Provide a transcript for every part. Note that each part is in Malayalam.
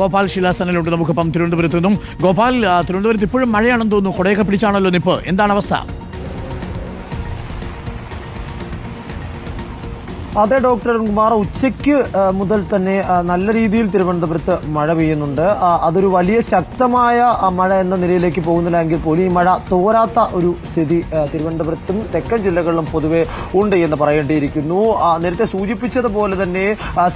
ഗോപാൽ ശിലാസനിലുണ്ട് നമുക്കിപ്പം തിരുവനന്തപുരത്ത് നിന്നും ഗോപാൽ തിരുവനന്തപുരത്ത് ഇപ്പോഴും മഴയാണെന്ന് തോന്നുന്നു. കൊടയൊക്കെ പിടിച്ചാണല്ലോ നിപ്പ്. എന്താണ് അവസ്ഥ? അതെ ഡോക്ടർ കുമാർ ഉച്ചയ്ക്ക് മുതൽ തന്നെ നല്ല രീതിയിൽ തിരുവനന്തപുരത്ത് മഴ പെയ്യുന്നുണ്ട്. അതൊരു വലിയ ശക്തമായ മഴ എന്ന നിലയിലേക്ക് പോകുന്നില്ലെങ്കിൽ പോലും ഈ മഴ തോരാത്ത ഒരു സ്ഥിതി തിരുവനന്തപുരത്തും തെക്കൻ ജില്ലകളിലും പൊതുവെ ഉണ്ട് എന്ന് പറയേണ്ടിയിരിക്കുന്നു. നേരത്തെ സൂചിപ്പിച്ചതുപോലെ തന്നെ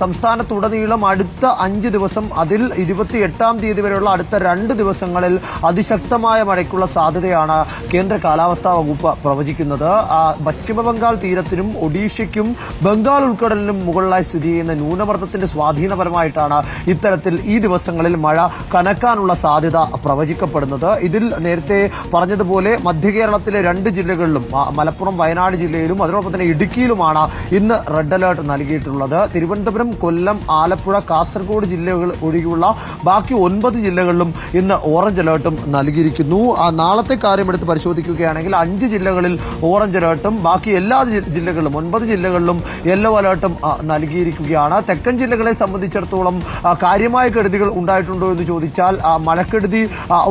സംസ്ഥാനത്തുടനീളം അടുത്ത അഞ്ച് ദിവസം അതിൽ ഇരുപത്തി എട്ടാം തീയതി വരെയുള്ള അടുത്ത രണ്ട് ദിവസങ്ങളിൽ അതിശക്തമായ മഴയ്ക്കുള്ള സാധ്യതയാണ് കേന്ദ്ര കാലാവസ്ഥാ വകുപ്പ് പ്രവചിക്കുന്നത്. പശ്ചിമബംഗാൾ പശ്ചിമ ബംഗാൾ തീരത്തിനും ഒഡീഷയ്ക്കും ബംഗാൾ ഉൾക്കടലിനും മുകളിലായി സ്ഥിതി ചെയ്യുന്ന ന്യൂനമർദ്ദത്തിന്റെ സ്വാധീനപരമായിട്ടാണ് ഇത്തരത്തിൽ ഈ ദിവസങ്ങളിൽ മഴ കനക്കാനുള്ള സാധ്യത പ്രവചിക്കപ്പെടുന്നത്. ഇതിൽ നേരത്തെ പറഞ്ഞതുപോലെ മധ്യ കേരളത്തിലെ രണ്ട് ജില്ലകളിലും മലപ്പുറം വയനാട് ജില്ലയിലും അതോടൊപ്പം തന്നെ ഇടുക്കിയിലുമാണ് ഇന്ന് റെഡ് അലേർട്ട് നൽകിയിട്ടുള്ളത്. തിരുവനന്തപുരം കൊല്ലം ആലപ്പുഴ കാസർഗോഡ് ജില്ലകൾ ഒഴികെയുള്ള ബാക്കി ഒൻപത് ജില്ലകളിലും ഇന്ന് ഓറഞ്ച് അലേർട്ടും നൽകിയിരിക്കുന്നു. നാളത്തെ കാര്യം എടുത്ത് പരിശോധിക്കുകയാണെങ്കിൽ അഞ്ച് ജില്ലകളിൽ ഓറഞ്ച് അലേർട്ടും ബാക്കി എല്ലാ ജില്ലകളിലും ഒൻപത് ജില്ലകളിലും യെല്ലോ അലേർട്ടും നൽകിയിരിക്കുകയാണ്. തെക്കൻ ജില്ലകളെ സംബന്ധിച്ചിടത്തോളം കാര്യമായ കെടുതികൾ ഉണ്ടായിട്ടുണ്ടോ എന്ന് ചോദിച്ചാൽ മഴക്കെടുതി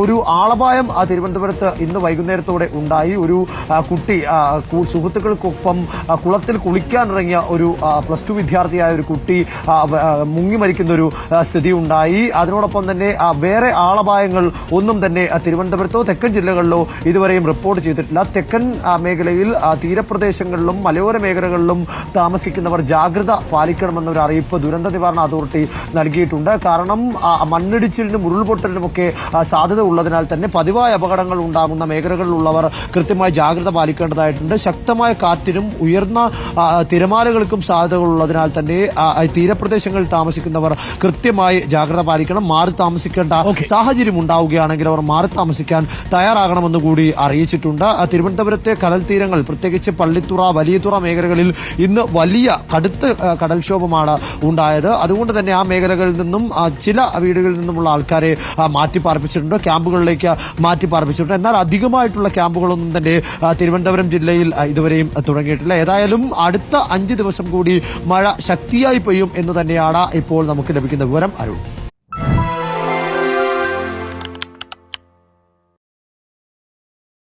ഒരു ആളപായം തിരുവനന്തപുരത്ത് ഇന്ന് വൈകുന്നേരത്തോടെ ഉണ്ടായി. ഒരു കുട്ടി സുഹൃത്തുക്കൾക്കൊപ്പം കുളത്തിൽ കുളിക്കാനിറങ്ങിയ ഒരു പ്ലസ് ടു വിദ്യാർത്ഥിയായ ഒരു കുട്ടി മുങ്ങി മരിക്കുന്ന ഒരു സ്ഥിതി ഉണ്ടായി. അതിനോടൊപ്പം തന്നെ വേറെ ആളപായങ്ങൾ ഒന്നും തന്നെ തിരുവനന്തപുരത്തോ തെക്കൻ ജില്ലകളിലോ ഇതുവരെയും റിപ്പോർട്ട് ചെയ്തിട്ടില്ല. തെക്കൻ മേഖലയിൽ തീരപ്രദേശങ്ങളിലും മലയോര മേഖലകളിലും താമസിക്കുന്നവർ ജാഗ്രത പാലിക്കണമെന്ന ഒരു അറിയിപ്പ് ദുരന്ത നിവാരണ അതോറിറ്റി നൽകിയിട്ടുണ്ട്. കാരണം മണ്ണിടിച്ചിലിനും ഉരുൾപൊട്ടലിനുമൊക്കെ സാധ്യത ഉള്ളതിനാൽ തന്നെ പതിവായ അപകടങ്ങൾ ഉണ്ടാകുന്ന മേഖലകളിലുള്ളവർ കൃത്യമായി ജാഗ്രത പാലിക്കേണ്ടതായിട്ടുണ്ട്. ശക്തമായ കാറ്റിനും ഉയർന്ന തിരമാലകൾക്കും സാധ്യതകളുള്ളതിനാൽ തന്നെ തീരപ്രദേശങ്ങളിൽ താമസിക്കുന്നവർ കൃത്യമായി ജാഗ്രത പാലിക്കണം. മാറി താമസിക്കേണ്ട സാഹചര്യം ഉണ്ടാവുകയാണെങ്കിൽ അവർ മാറി താമസിക്കാൻ തയ്യാറാകണമെന്ന് കൂടി അറിയിച്ചിട്ടുണ്ട്. തിരുവനന്തപുരത്തെ കടൽ തീരങ്ങൾ പ്രത്യേകിച്ച് പള്ളിത്തുറ വലിയതുറ മേഖലകളിൽ ഇന്ന് വലിയ കടുത്ത ആ, കടൽക്ഷോഭമാണ് ഉണ്ടായത്. അതുകൊണ്ട് തന്നെ ആ മേഖലകളിൽ നിന്നും ചില വീടുകളിൽ നിന്നുമുള്ള ആൾക്കാരെ മാറ്റിപ്പാർപ്പിച്ചിട്ടുണ്ട്. മാറ്റി പാർപ്പിച്ചിട്ടുണ്ട് ക്യാമ്പുകളിലേക്ക് മാറ്റി പാർപ്പിച്ചിട്ടുണ്ട് എന്നാൽ അധികമായിട്ടുള്ള ക്യാമ്പുകളൊന്നും തന്നെ തിരുവനന്തപുരം ജില്ലയിൽ ഇതുവരെയും തുടങ്ങിയിട്ടില്ല. ഏതായാലും അടുത്ത അഞ്ച് ദിവസം കൂടി മഴ ശക്തിയായി പെയ്യും എന്ന് തന്നെയാണ് ഇപ്പോൾ നമുക്ക് ലഭിക്കുന്ന വിവരം അരുൺ.